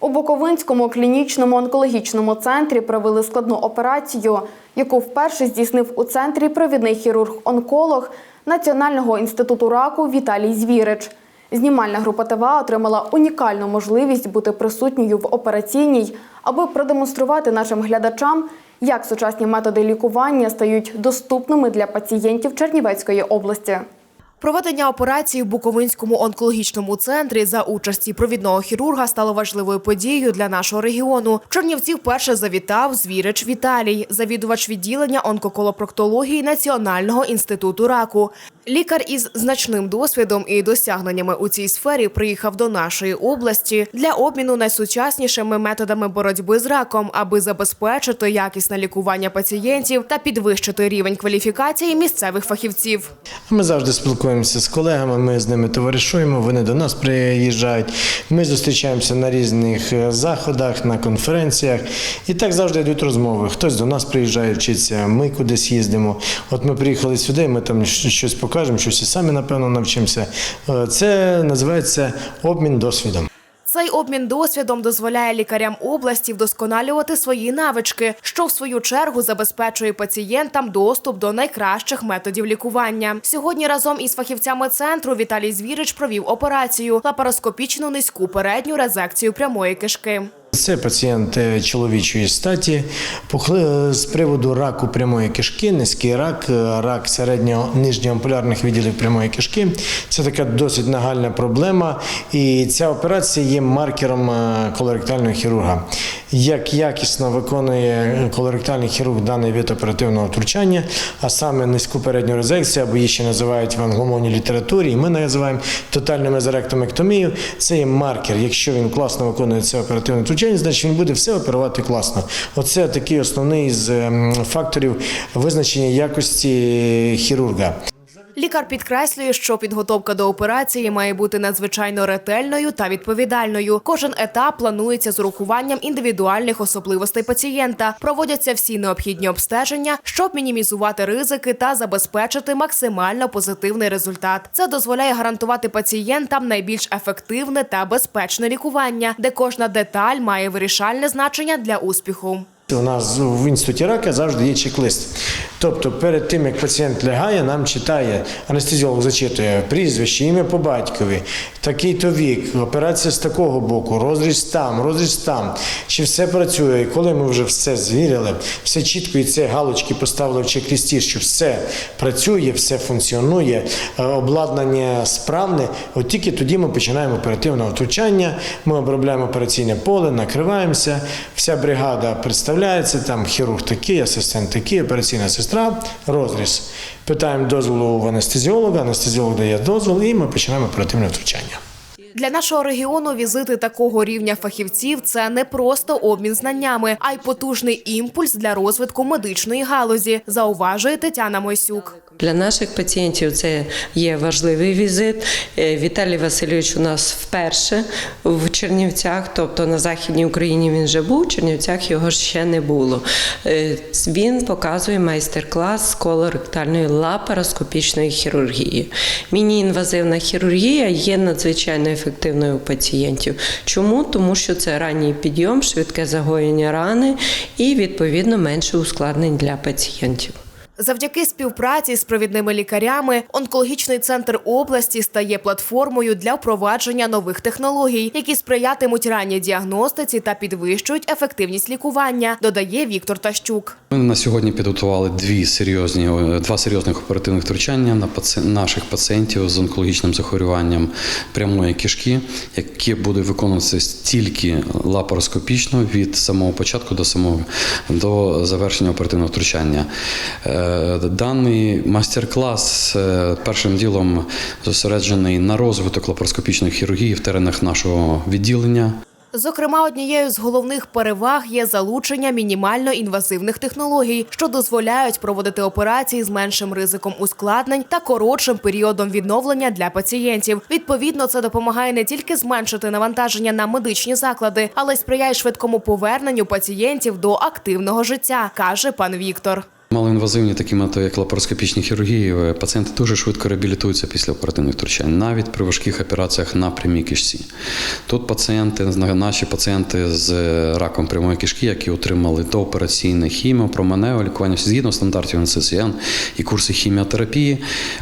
У Буковинському клінічному онкологічному центрі провели складну операцію, яку вперше здійснив у центрі провідний хірург-онколог Національного інституту раку Віталій Звірич. Знімальна група ТВА отримала унікальну можливість бути присутньою в операційній, аби продемонструвати нашим глядачам, як сучасні методи лікування стають доступними для пацієнтів Чернівецької області. Проведення операції в Буковинському онкологічному центрі за участі провідного хірурга стало важливою подією для нашого регіону. Чернівці вперше завітав звірич Віталій, завідувач відділення онкоколопроктології Національного інституту раку. Лікар із значним досвідом і досягненнями у цій сфері приїхав до нашої області для обміну найсучаснішими методами боротьби з раком, аби забезпечити якісне лікування пацієнтів та підвищити рівень кваліфікації місцевих фахівців. Ми завжди спілкуємося з колегами, ми з ними товаришуємо, вони до нас приїжджають. Ми зустрічаємося на різних е, заходах, на конференціях. І так завжди йдуть розмови. Хтось до нас приїжджає вчитися, ми кудись їздимо. От ми приїхали сюди, ми там щось покажемо, щось і самі, напевно, навчимося. Е, Це називається обмін досвідом. Цей обмін досвідом дозволяє лікарям області вдосконалювати свої навички, що в свою чергу забезпечує пацієнтам доступ до найкращих методів лікування. Сьогодні разом із фахівцями центру Віталій Звірич провів операцію лапароскопічну низьку передню резекцію прямої кишки. Це пацієнт е, чоловічої статі з приводу раку прямої кишки, низький рак, е, рак середньо-нижньоампулярних відділів прямої кишки. Це така досить нагальна проблема, і ця операція є маркером е, колоректального хірурга. Як якісно виконує колоректальний хірург даний вид оперативного втручання, а саме низьку передню резекцію, або її ще називають в англомовній літературі, і ми називаємо тотальну мезоректомектомію. Це є маркер. Якщо він класно виконує це оперативне втручання, значить він буде все оперувати класно. Оце такий основний з ем, факторів визначення якості хірурга. Лікар підкреслює, що підготовка до операції має бути надзвичайно ретельною та відповідальною. Кожен етап планується з урахуванням індивідуальних особливостей пацієнта. Проводяться всі необхідні обстеження, щоб мінімізувати ризики та забезпечити максимально позитивний результат. Це дозволяє гарантувати пацієнтам найбільш ефективне та безпечне лікування, де кожна деталь має вирішальне значення для успіху. У нас в інституті рака завжди є чек-лист. Тобто, перед тим як пацієнт лягає, нам читає, анестезіолог зачитує прізвище, ім'я по батькові, такий-то вік, операція з такого боку, розріз там, розріз там. Чи все працює? І коли ми вже все звірили, все чітко і це галочки поставили в чек-лісті, що все працює, все функціонує, е, обладнання справне, от тільки тоді ми починаємо оперативне втручання, ми обробляємо операційне поле, накриваємося, вся бригада представляється, там хірург такий, асистент такий, операційна сестра, розріз. Питаємо дозволу в анестезіолога, анестезіолог дає дозвіл, і ми починаємо оперативне втручання. Для нашого регіону візити такого рівня фахівців це не просто обмін знаннями, а й потужний імпульс для розвитку медичної галузі, зауважує Тетяна Мойсюк. Для наших пацієнтів це є важливий візит. Е, Віталій Васильович у нас вперше в Чернівцях, тобто на Західній Україні він вже був, в Чернівцях його ще не було. Е, Він показує майстер-клас з колоректальної лапароскопічної хірургії. Міні-інвазивна хірургія є надзвичайно ефективною у пацієнтів. Чому? Тому що це ранній підйом, швидке загоєння рани і відповідно менше ускладнень для пацієнтів. Завдяки співпраці з провідними лікарями онкологічний центр області стає платформою для впровадження нових технологій, які сприятимуть ранній діагностиці та підвищують ефективність лікування, додає Віктор Тащук. Ми на сьогодні підготували дві серйозні два серйозних оперативних втручання на паці... наших пацієнтів з онкологічним захворюванням прямої кишки, яке буде виконуватися тільки лапароскопічно від самого початку до самого до завершення оперативного втручання. Е, Даний майстер-клас е, першим ділом зосереджений на розвиток лапароскопічної хірургії в теренах нашого відділення. Зокрема, однією з головних переваг є залучення мінімально інвазивних технологій, що дозволяють проводити операції з меншим ризиком ускладнень та коротшим періодом відновлення для пацієнтів. Відповідно, це допомагає не тільки зменшити навантаження на медичні заклади, але й сприяє швидкому поверненню пацієнтів до активного життя, каже пан Віктор. Малоінвазивні такі методи, як лапароскопічні хірургії, е, пацієнти дуже швидко реабілітуються після оперативних втручань, навіть при важких операціях на прямій кишці. Тут пацієнти, наші пацієнти з раком прямої кишки, які отримали доопераційне хіміо, променео лікування згідно стандартів НССН і курси хіміотерапії,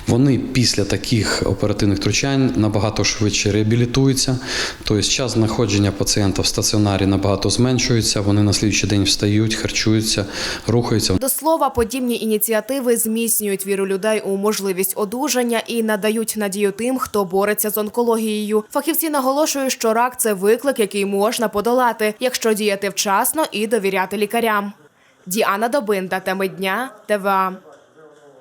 вони після таких оперативних втручань набагато швидше реабілітуються. Тобто час знаходження пацієнта в стаціонарі набагато зменшується. Вони на слідчий день встають, харчуються, рухаються. До слова, подібні ініціативи зміцнюють віру людей у можливість одужання і надають надію тим, хто бореться з онкологією. Фахівці наголошують, що рак це виклик, який можна подолати, якщо діяти вчасно і довіряти лікарям. Діана Добинда, теми дня, ТВА.